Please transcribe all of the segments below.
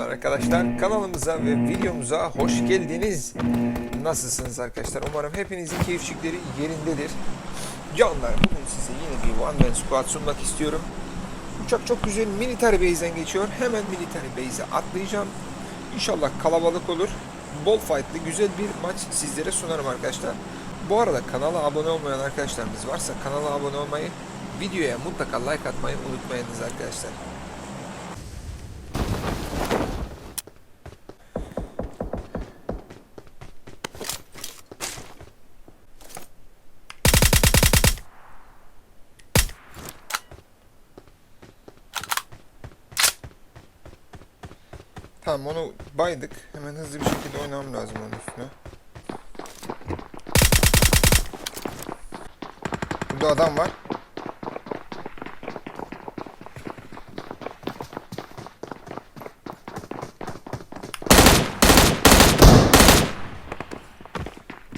Arkadaşlar kanalımıza ve videomuza hoş geldiniz. Nasılsınız arkadaşlar? Umarım hepinizin keyifçikleri yerindedir. Canlar bugün size yine bir One Man Squad sunmak istiyorum. Uçak çok güzel military base'den geçiyor. Hemen military base'e atlayacağım. İnşallah kalabalık olur. Bol fight'lı güzel bir maç sizlere sunarım arkadaşlar. Bu arada kanala abone olmayan arkadaşlarımız varsa kanala abone olmayı, videoya mutlaka like atmayı unutmayınız arkadaşlar. Tamam onu baydık. Hemen hızlı bir şekilde oynamam lazım onun üstüne. Burada adam var.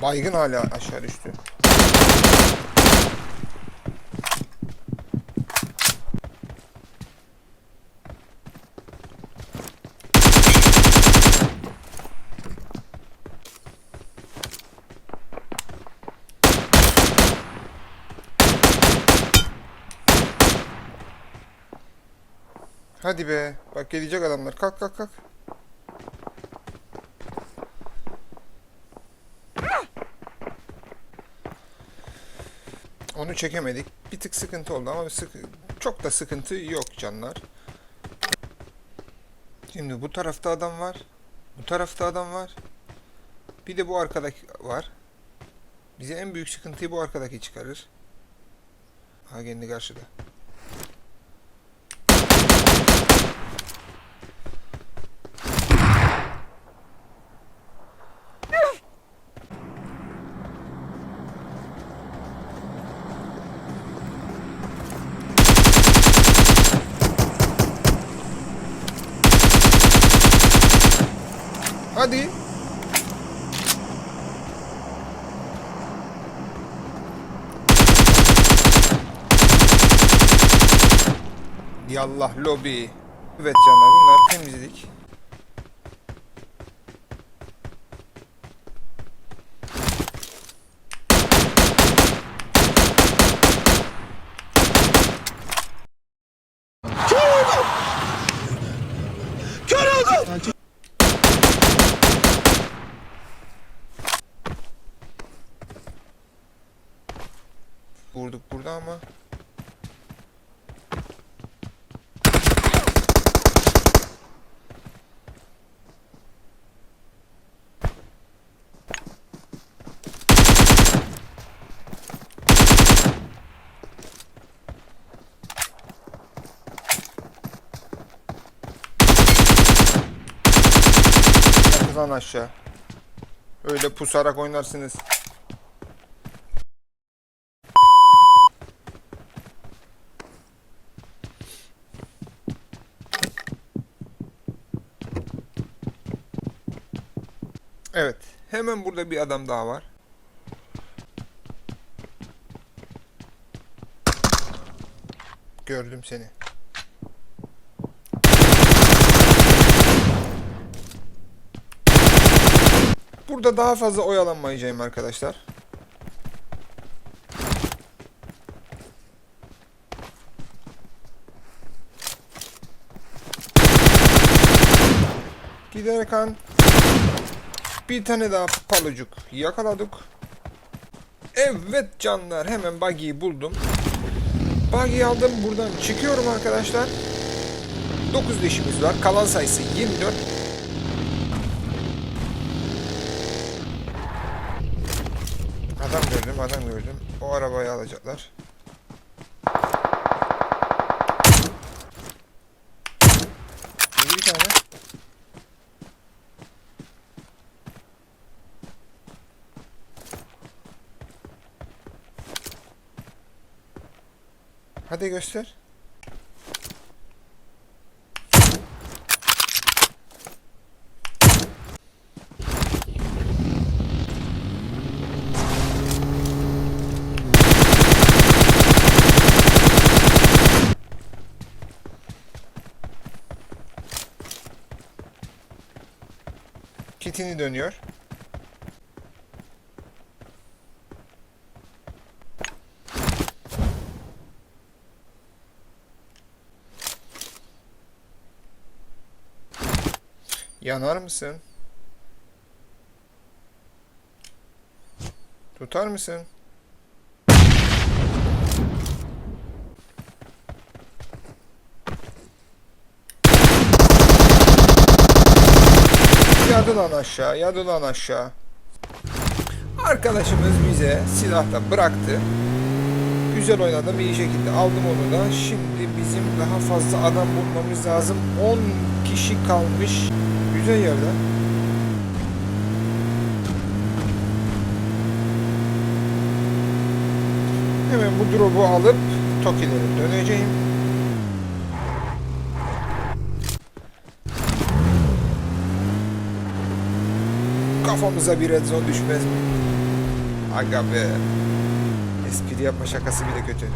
Baygın hala aşağı düştü. Hadi be. Bak gelecek adamlar. Kalk kalk kalk. Onu çekemedik. Bir tık sıkıntı oldu ama sık çok da sıkıntı yok canlar. Şimdi bu tarafta adam var. Bu tarafta adam var. Bir de bu arkadaki var. Bize en büyük sıkıntıyı bu arkadaki çıkarır. Ha kendi karşıda. Hadi. Yallah lobi. Evet canlar bunları temizledik. Vurduk burada ama. Lan aşağı. Öyle pusarak oynarsınız. Evet. Hemen burada bir adam daha var. Gördüm seni. Burada daha fazla oyalanmayacağım arkadaşlar. Giderek an bir tane daha palucuk yakaladık. Evet canlar hemen buggy'yi buldum. Buggy'yi aldım buradan çıkıyorum arkadaşlar. 9 leşimiz var. Kalan sayısı 24. Adam gördüm adam gördüm. O arabayı alacaklar. Yedi bir tane. Hadi göster. Kitini dönüyor. Yanar mısın? Tutar mısın? Yadı lan aşağı, yadı lan aşağı. Arkadaşımız bize silah da bıraktı. Güzel oynadım, iyi şekilde aldım onu da. Şimdi bizim daha fazla adam bulmamız lazım. 10 kişi kalmış. Güzel yerde. Hemen bu drop'u alıp Toki'lere döneceğim. Kafamıza bir red zone düşmez mi? Aga be. Espri yapma şakası bile kötü.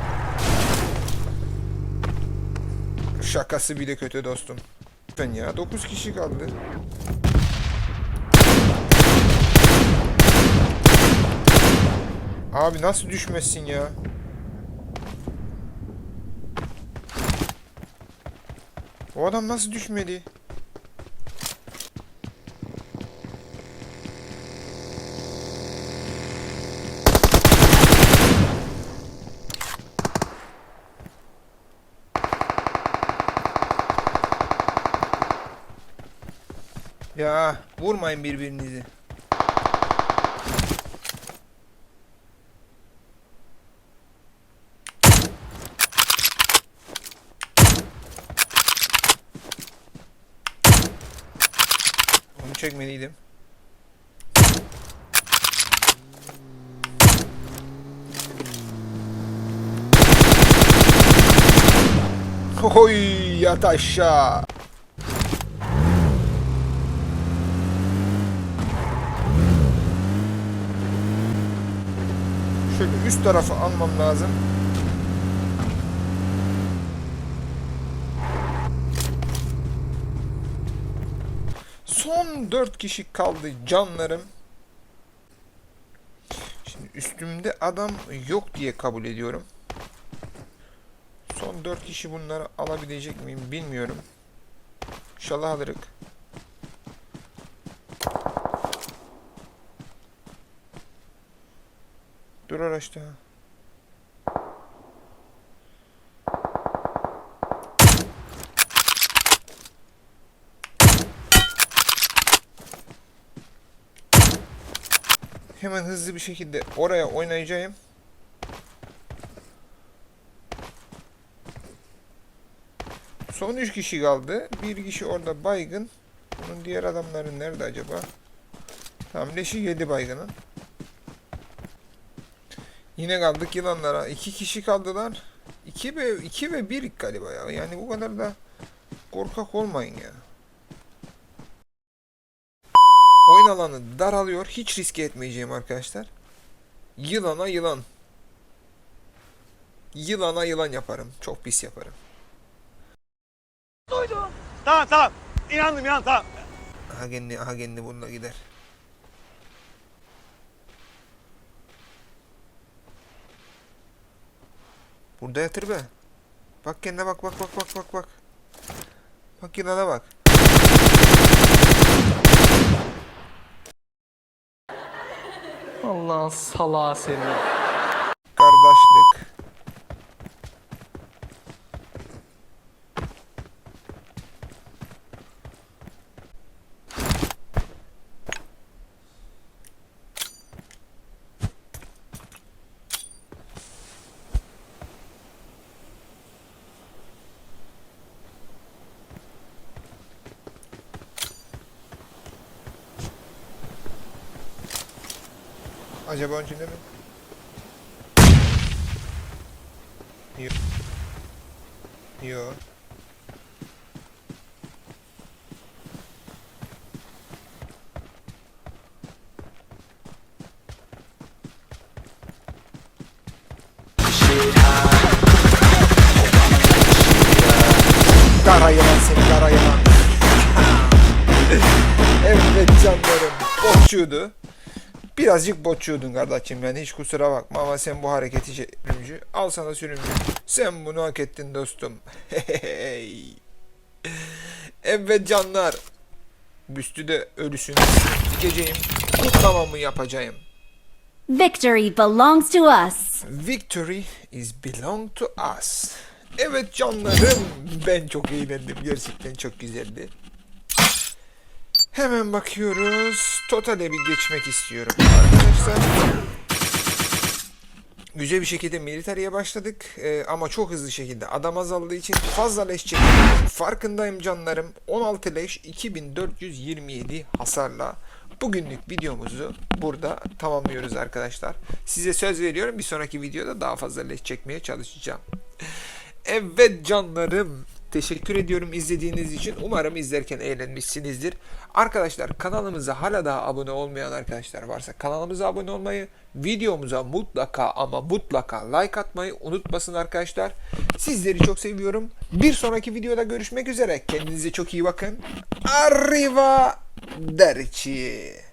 Şakası bile kötü dostum. Ben ya 9 kişi kaldı. Abi nasıl düşmezsin ya? O adam nasıl düşmedi? Ya vurmayın birbirinizi. Onu çekmeliydim. Oy yat aşağı. Şöyle üst tarafı almam lazım. Son 4 kişi kaldı canlarım. Şimdi üstümde adam yok diye kabul ediyorum. Son 4 kişi bunları alabilecek miyim bilmiyorum. İnşallah alırız. Dur araçta. Hemen hızlı bir şekilde oraya oynayacağım. Son 3 kişi kaldı. Bir kişi orada baygın. Bunun diğer adamları nerede acaba? Tam leşi 7 baygının. Yine kaldık yılanlara. İki kişi kaldılar. İki ve iki ve bir galiba ya. Yani bu kadar da korkak olmayın ya. Oyun alanı daralıyor. Hiç riske etmeyeceğim arkadaşlar. Yılana yılan. Yılana yılan yaparım. Çok pis yaparım. Tamam tamam. İnandım inan tamam. Aha kendi bununla gider. Burada yatır be. Bak kendine bak bak bak bak bak bak. Bak yılana bak. Allah'ın salağı seni. Acaba öncünde mi? Yok. Yok. Kara yılan seni kara yılan. evet canlarım botçuydu. Birazcık botçuydun kardeşim yani hiç kusura bakma ama sen bu hareketi sürümcü. Al sana sürümcü. Sen bunu hak ettin dostum. evet canlar. Büstü de ölüsünü dikeceğim. Kutlamamı yapacağım. Victory belongs to us. Victory is belong to us. Evet canlarım ben çok eğlendim gerçekten çok güzeldi. Hemen bakıyoruz. Total'e bir geçmek istiyorum arkadaşlar. Güzel bir şekilde militariye başladık Ee, ama çok hızlı şekilde adam azaldığı için fazla leş çekiyorum. Farkındayım canlarım. 16 leş 2427 hasarla bugünlük videomuzu burada tamamlıyoruz arkadaşlar. Size söz veriyorum bir sonraki videoda daha fazla leş çekmeye çalışacağım. Evet canlarım. Teşekkür ediyorum izlediğiniz için. Umarım izlerken eğlenmişsinizdir. Arkadaşlar kanalımıza hala daha abone olmayan arkadaşlar varsa kanalımıza abone olmayı, videomuza mutlaka ama mutlaka like atmayı unutmasın arkadaşlar. Sizleri çok seviyorum. Bir sonraki videoda görüşmek üzere. Kendinize çok iyi bakın. Arriva Derci.